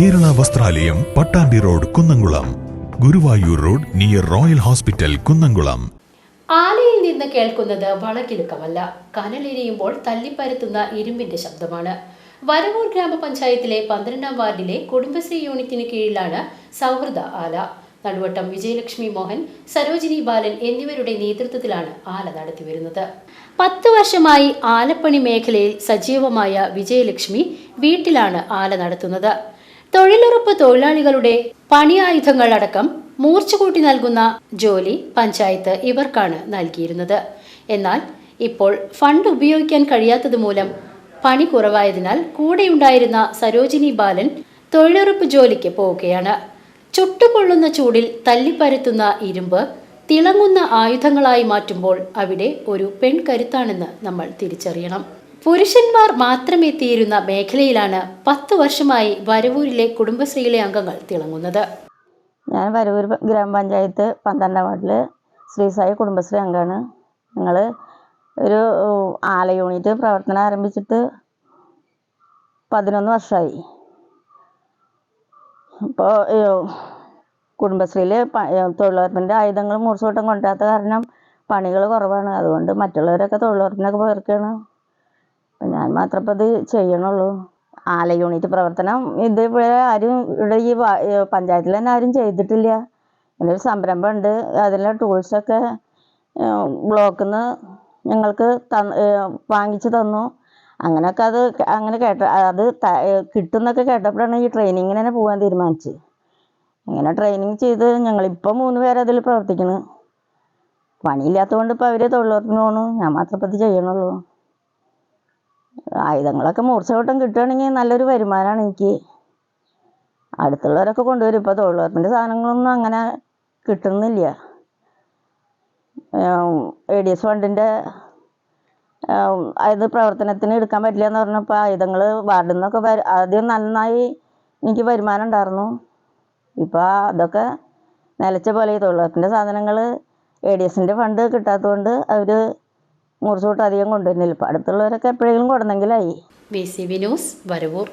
ദേവാലയം Pattambi road Kunnamkulam. Guruvayur road near royal hospital Kunnamkulam. ആലയിൽ നിന്ന് കേൾക്കുന്നത് വളക്കിലുക്കമല്ല. കനലിരിയുമ്പോൾ തല്ലിപ്പരത്തുന്ന ഇരുമ്പിന്റെ ശബ്ദമാണ്. വരവൂർ ഗ്രാമപഞ്ചായത്തിലെ പന്ത്രണ്ടാം വാർഡിലെ കുടുംബശ്രീ യൂണിറ്റിന് കീഴിലാണ് സൗഹൃദ ആല. നടുവട്ടം വിജയലക്ഷ്മി മോഹൻ സരോജിനി ബാലൻ എന്നിവരുടെ നേതൃത്വത്തിലാണ് ആല നടത്തിവരുന്നത്. പത്ത് വർഷമായി ആലപ്പണി മേഖലയിൽ സജീവമായ വിജയലക്ഷ്മി വീട്ടിലാണ് ആല നടത്തുന്നത്. തൊഴിലുറപ്പ് തൊഴിലാളികളുടെ പണിയായുധങ്ങൾ അടക്കം മൂർച്ച കൂട്ടി നൽകുന്ന ജോലി പഞ്ചായത്ത് ഇവർക്കാണ് നൽകിയിരുന്നത്. എന്നാൽ ഇപ്പോൾ ഫണ്ട് ഉപയോഗിക്കാൻ കഴിയാത്തത് മൂലം പണി കുറവായതിനാൽ കൂടെയുണ്ടായിരുന്ന സരോജിനി ബാലൻ തൊഴിലുറപ്പ് ജോലിക്ക് പോവുകയാണ്. ചുട്ടുപൊള്ളുന്ന ചൂടിൽ തല്ലിപ്പരത്തുന്ന ഇരുമ്പ് തിളങ്ങുന്ന ആയുധങ്ങളായി മാറ്റുമ്പോൾ അവിടെ ഒരു പെൺകരുത്താണെന്ന് നമ്മൾ തിരിച്ചറിയണം. പുരുഷന്മാർ മാത്രമേ തീരുന്ന മേഖലയിലാണ് പത്ത് വർഷമായി വരവൂരിലെ കുടുംബശ്രീയിലെ അംഗങ്ങൾ തിളങ്ങുന്നത്. ഞാൻ വരവൂർ ഗ്രാമപഞ്ചായത്ത് പന്ത്രണ്ടാം വാർഡിൽ ശ്രീസായി കുടുംബശ്രീ അംഗമാണ്. ഞങ്ങൾ ഒരു ആല യൂണിറ്റ് പ്രവർത്തനം ആരംഭിച്ചിട്ട് പതിനൊന്ന് വർഷമായി ഇപ്പോൾ കുടുംബശ്രീയിൽ തൊഴിലുറപ്പിന്റെ ആയുധങ്ങൾ മൂർച്ചവട്ടം കൊണ്ടാത്ത കാരണം പണികൾ കുറവാണ്. അതുകൊണ്ട് മറ്റുള്ളവരൊക്കെ തൊഴിലുറപ്പിനൊക്കെ പോയിരിക്കുകയാണ് ഞാൻ മാത്രം ഇപ്പം ഇത് ചെയ്യണുള്ളൂ. ആല യൂണിറ്റ് പ്രവർത്തനം ഇത് ഇവിടെ ആരും ഇവിടെ ഈ പഞ്ചായത്തിൽ തന്നെ ആരും ചെയ്തിട്ടില്ല. ഇങ്ങനെ ഒരു സംരംഭം ഉണ്ട് അതിലെ ടൂൾസൊക്കെ ബ്ലോക്കിൽ നിന്ന് ഞങ്ങൾക്ക് വാങ്ങിച്ചു തന്നു. അങ്ങനെയൊക്കെ അത് അങ്ങനെ കേട്ട അത് കിട്ടുന്നൊക്കെ കേട്ടപ്പോഴാണ് ഈ ട്രെയിനിങ്ങിന് തന്നെ പോകാൻ തീരുമാനിച്ചത്. അങ്ങനെ ട്രെയിനിങ് ചെയ്ത് ഞങ്ങളിപ്പോൾ മൂന്ന് പേര് അതിൽ പ്രവർത്തിക്കുന്നു പണിയില്ലാത്തതുകൊണ്ട് ഇപ്പോൾ അവർ തൊഴിലുറപ്പിന് പോകണു ഞാൻ മാത്രം ഇപ്പം ഇത് ചെയ്യണുള്ളൂ. ആയുധങ്ങളൊക്കെ മൂർച്ചവട്ടം കിട്ടുകയാണെങ്കിൽ നല്ലൊരു വരുമാനമാണ് എനിക്ക്. അടുത്തുള്ളവരൊക്കെ കൊണ്ടുവരും. ഇപ്പോൾ തൊഴിലുറപ്പിന്റെ സാധനങ്ങളൊന്നും അങ്ങനെ കിട്ടുന്നില്ല. എ ഡി എസ് ഫണ്ടിന്റെ അത് പ്രവർത്തനത്തിന് എടുക്കാൻ പറ്റില്ല എന്ന് പറഞ്ഞപ്പോൾ ആയുധങ്ങൾ വാർഡിൽ നിന്നൊക്കെ ആദ്യം നന്നായി എനിക്ക് വരുമാനം ഉണ്ടായിരുന്നു. ഇപ്പോൾ അതൊക്കെ നിലച്ച പോലെ തൊഴിലുറപ്പിന്റെ സാധനങ്ങൾ എ ഡി എസിന്റെ ഫണ്ട് കിട്ടാത്തതുകൊണ്ട് അവർ മൂർച്ച തൊട്ട് അധികം കൊണ്ടുവരുന്നില്ല. അടുത്തുള്ളവരൊക്കെ എപ്പോഴെങ്കിലും കൊടുന്നെങ്കിലായി. B C B news Varavoor.